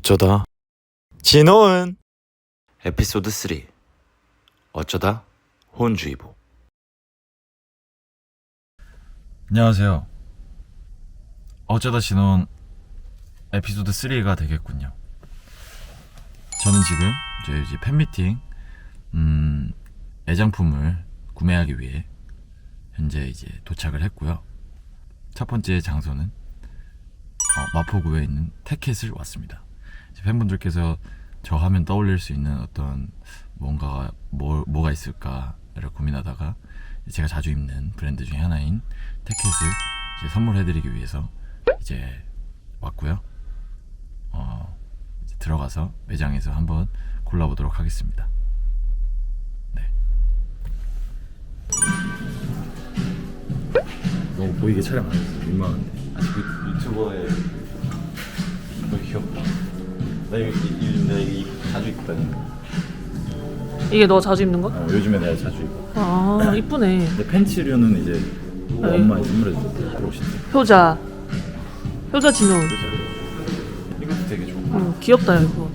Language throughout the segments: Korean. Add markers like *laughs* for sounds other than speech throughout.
어쩌다? 진호은? 에피소드 3 어쩌다? 호은주의보. 안녕하세요. 어쩌다 진호은 에피소드 3가 되겠군요. 저는 지금 저희 이제 팬미팅 음, 애장품을 구매하기 위해 현재 이제 도착을 했고요. 첫 번째 장소는 어, 마포구에 있는 태켓을 왔습니다 팬분들께서 저 하면 떠올릴 수 있는 어떤 뭔가 뭐, 뭐가 있을까를 고민하다가 제가 자주 입는 브랜드 중에 하나인 태켓을 이제 선물해드리기 위해서 이제 왔고요. 어, 이제 들어가서 매장에서 한번 골라보도록 하겠습니다. 네. 너무 보이게 촬영 안 했어. 민망한데. 아직 유튜버에 너무 귀엽다. 나 이거 요즘 내가 이거 자주 입거든. 이게 너 자주 입는 거? 어, 요즘에 내가 자주 입어. 아 이쁘네 근데 팬츠류는 이제 네. 엄마에 선물해줬어. 옷인데. 효자 효자 진호 이것도 되게 좋고. 응, 귀엽다 야, 이거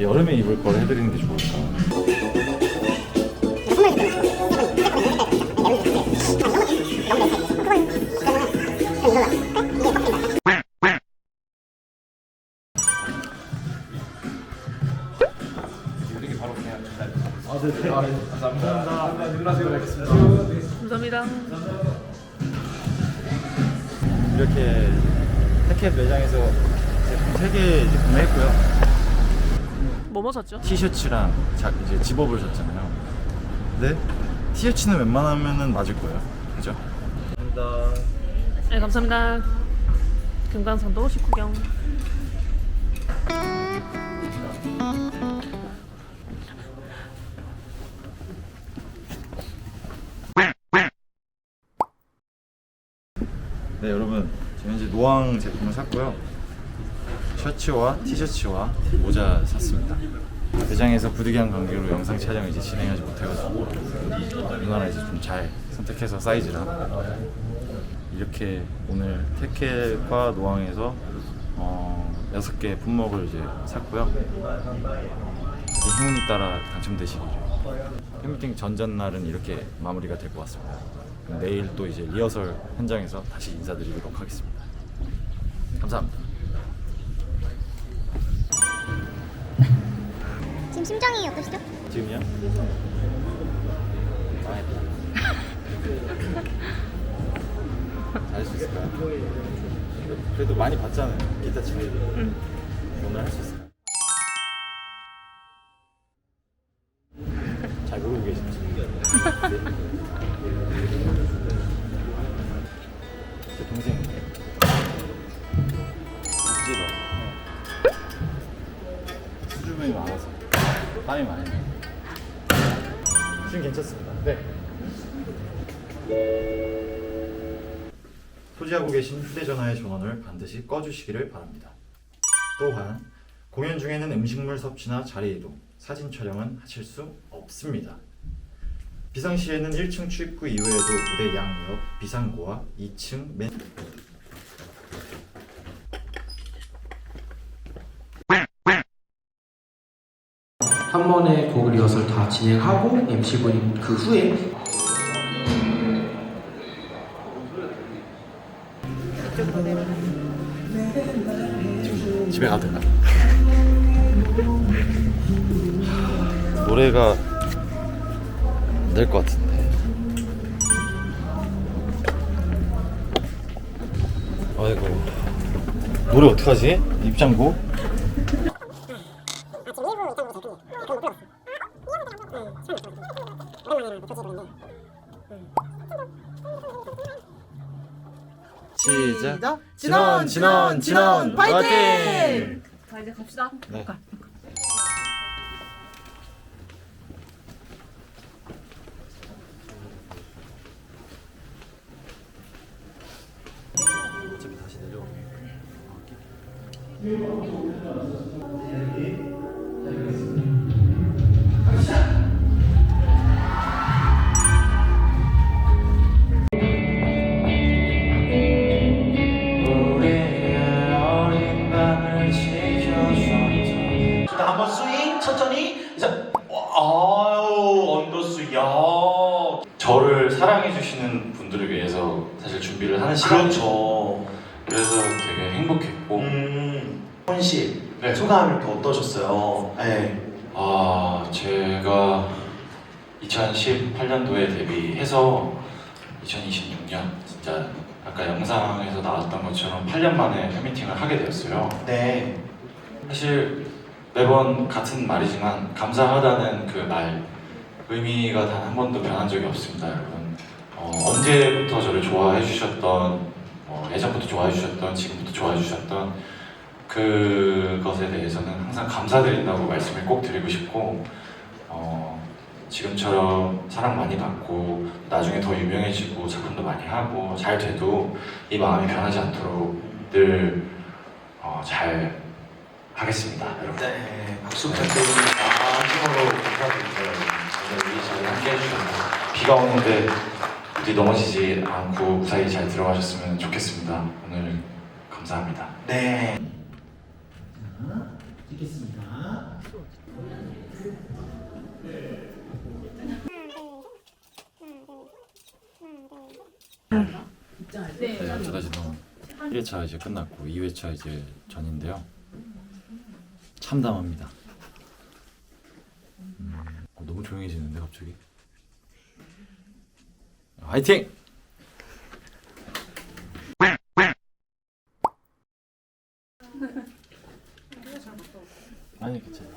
여름에 입을 걸 해드리는 게 좋을까? 감사합니다 이렇게 태켓 매장에서 제품 3개 이제 구매했고요. 뭐뭐 샀죠? 티셔츠랑 자, 이제 집업을 샀잖아요. 근데 티셔츠는 웬만하면은 맞을 거예요. 그죠? 감사합니다. 네 감사합니다 금강산도 식후경 노왕 제품을 샀고요. 셔츠와 티셔츠와 모자 샀습니다. 매장에서 부득이한 관계로 영상 촬영 이제 진행하지 못해가지고 누나랑 이제 좀 잘 선택해서 사이즈랑 이렇게 오늘 태켓과 노왕에서 어, 6개 품목을 이제 샀고요. 행운이 따라 당첨되시기를. 팬미팅 전전날은 이렇게 마무리가 될 것 같습니다. 내일 또 이제 리허설 현장에서 다시 인사드리도록 하겠습니다. 감사합니다. 지금 심정이 어떠시죠? 지금요? 망했다. 잘할 수 있을까요? 그래도 많이 봤잖아요. 기타 치고. 오늘 할 수 있을까요? 잘 모르고 계시죠? *laughs* 소지하고 계신 휴대전화의 전원을 반드시 꺼주시기를 바랍니다. 또한 공연 중에는 음식물 섭취나 자리 이동, 사진 촬영은 하실 수 없습니다. 비상시에는 1층 출입구 이외에도 무대 양옆 비상구와 2층 맨 한 번에 곡 리허설 다 진행하고 MC분이 그 후에 집에 가도 되나? 노래가 안 될 것 같은데. 아이고. 노래 어떡하지? 입장곡? 시작. 진원, 진원, 진원, 파이팅! 자 이제 갑시다 네. 어차피 다시 내려오게. 그렇죠. 그래서 되게 행복했고 음, 혼씨 네. 소감이 또 어떠셨어요? 네. 아 제가 2018년도에 데뷔해서 2026년 진짜 아까 영상에서 나왔던 것처럼 8년 만에 팬미팅을 하게 되었어요. 네. 사실 매번 같은 말이지만 감사하다는 그 말 의미가 단 한 번도 변한 적이 없습니다, 여러분. 어, 언제부터 저를 좋아해 주셨던 어, 예전부터 좋아해 주셨던 지금부터 좋아해 주셨던 그것에 대해서는 항상 감사드린다고 말씀을 꼭 드리고 싶고 어, 지금처럼 사랑 많이 받고 나중에 더 유명해지고 작품도 많이 하고 잘 돼도 이 마음이 변하지 않도록 늘 어, 잘 하겠습니다, 여러분. 네. 박수 부탁드립니다. 진심으로 감사드립니다. 오늘 이 자리에 함께 해주셔서 비가 오는데 어디 넘어지지 않고 무사히 잘 들어가셨으면 좋겠습니다. 오늘 감사합니다. 네. 네, 어쩌다 지금 1회차 이제 끝났고 2회차 이제 전인데요. 참담합니다. 음, 어, 너무 조용해지는데 갑자기. 화이팅! 아니 괜찮아.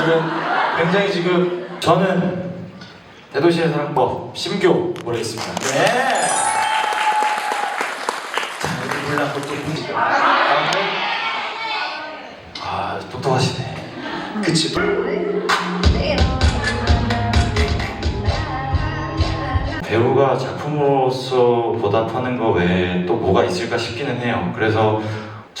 분들은 굉장히 지금 저는 대도시의 사랑법 심교 모르겠습니다. 네. 자, 이렇게 불나고 또 공지가. 아 똑똑하시네. 그치. 배우가 작품으로서 보답하는 거 외에 또 뭐가 있을까 싶기는 해요. 그래서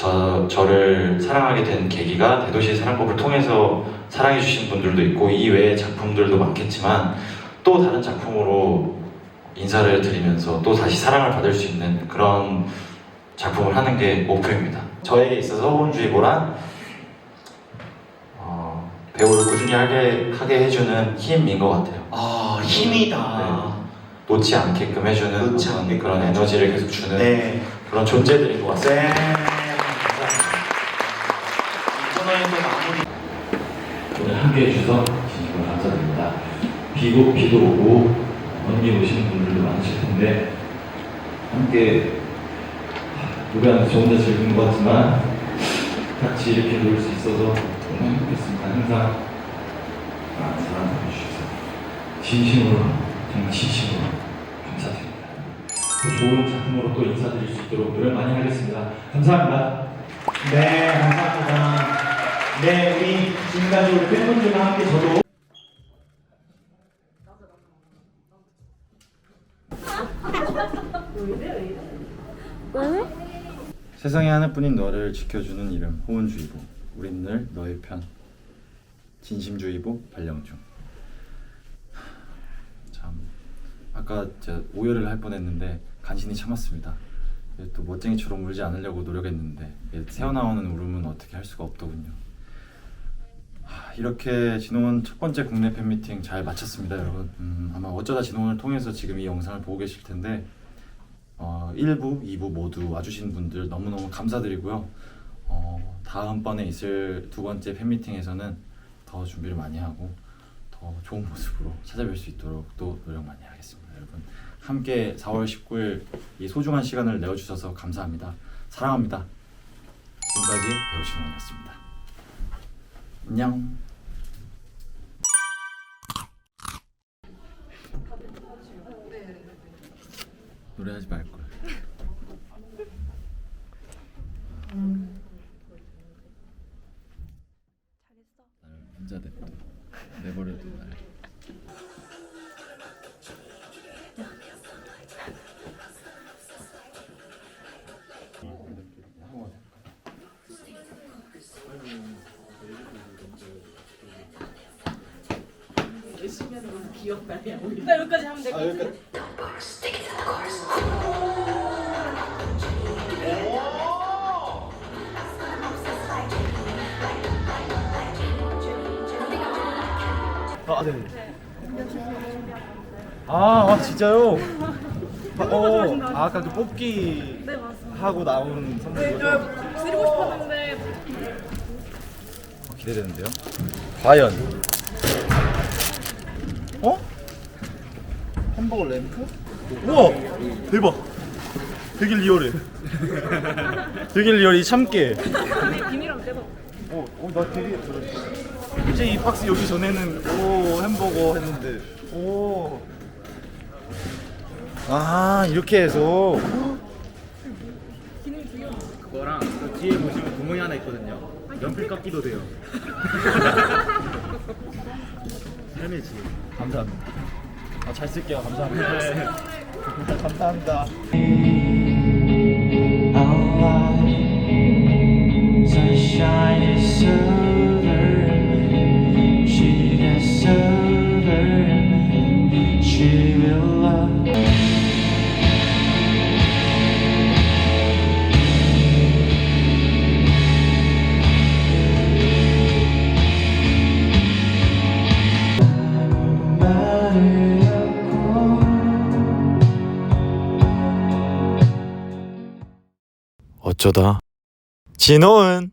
저, 저를 사랑하게 된 계기가 대도시의 사랑법을 통해서 사랑해주신 분들도 있고 이 외의 작품들도 많겠지만 또 다른 작품으로 인사를 드리면서 또 다시 사랑을 받을 수 있는 그런 작품을 하는 게 목표입니다. 저에게 있어서 호은주의보란 어, 배우를 꾸준히 하게, 하게 해주는 힘인 것 같아요. 아, 힘이다. 놓지 않게끔 해주는 놓지 않게끔 그런 에너지를 계속 주는 네. 그런 존재들인 것 같습니다. 네. 감사합니다. 이 코너의 또 마무리. 오늘 함께 해 주셔서 진심으로 감사드립니다. 비도 비도 오고 먼길 오시는 분들도 많으실 텐데 함께 노래하면서 저 혼자 즐기는 것 같지만 같이 이렇게 놀 수 있어서 너무 행복했습니다. 항상 많은 사랑 해주셔서 진심으로 정말 진심으로 감사드립니다. 또 좋은 작품으로 또 인사드릴 수 있도록 노력 많이 하겠습니다. 감사합니다. 네, 감사합니다. 네, 우리 지금까지 우리 팬분들과 함께 저도 세상에 하나뿐인 너를 지켜주는 이름 호은주의보. 우린 늘 너의 편. 진심주의보 발령중. 참 아까 제가 오열을 할 뻔했는데 간신히 참았습니다. 또 멋쟁이처럼 울지 않으려고 노력했는데 새어나오는 울음은 어떻게 할 수가 없더군요. 하, 이렇게 진호원 첫 번째 국내 팬미팅 잘 마쳤습니다 여러분 음, 아마 어쩌다 진호원을 통해서 지금 이 영상을 보고 계실 텐데 어, 1부, 2부 모두 와주신 분들 너무너무 감사드리고요. 어, 다음번에 있을 두 번째 팬미팅에서는 더 준비를 많이 하고 더 좋은 모습으로 찾아뵐 수 있도록 또 노력 많이 하겠습니다. 여러분 함께 4월 19일 이 소중한 시간을 내어주셔서 감사합니다. 사랑합니다. 지금까지 배우 신원이었습니다. 안녕. 노래하지 말걸. 나 여기까지 하면 될 것 같아. 아, 네. 아, 아 진짜요? 아, 어, 아, 아까 그 뽑기 네 맞습니다. 하고 나온 네, 선물이죠? 저 드리고 싶었는데 어, 기대되는데요? 과연? 햄버거 램프? 우와! 대박! 되게 리얼해. 되게 리얼이 참깨. 비밀- 비밀하면 대박. 어, 어, 나 되게 이제 이 박스 여기 전에는 오 햄버거 했는데 오. 아 이렇게 해서 그거랑 그 뒤에 보시면 구멍이 하나 있거든요. 연필 깎기도 돼요. *laughs* *laughs* *laughs* 삶이지. 감사합니다. 아, 잘 쓸게요. 감사합니다. 감사합니다. Sunshine is silver, 어쩌다. 진호은